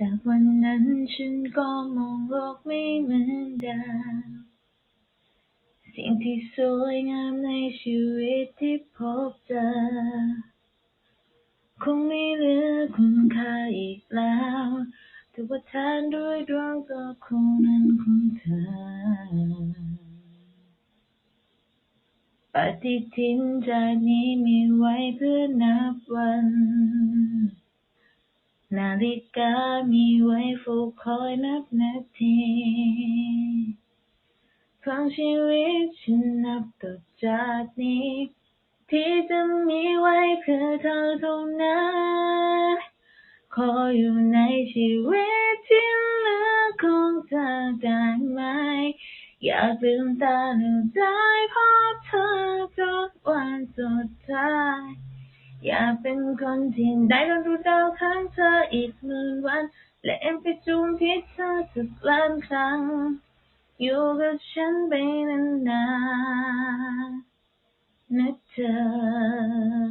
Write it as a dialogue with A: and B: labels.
A: จากวันนั้นฉันก็มองโลกไม่เหมือนเดิมสิ่งที่สวยงามในชีวิตที่พบเจอ คงไม่เหลือคุณค่าอีกแล้วถือว่าแทนด้วยดวงตาคู่นั้นของเธอ ปฏิทินจากนี้มีไว้เพื่อนับวัน นาฬิกามีไว้เฝ้าคอยนับนาทีของชีวิตฉันนับต่อจากนี้ ที่จะมีไว้เพื่อเธอเท่านั้นขออยู่ในชีวิตที่เหลือของเธอได้ไหม อยากลืมตาแล้วได้พบเธอจนวันสุดท้าย อยากเป็นคนที่ได้รับรู้ดาวข้างเธออีกหมื่นวัน และเอ็มไปจูงที่เธอสักล้านครั้ง อยู่กับฉันไปนานๆนะเธอ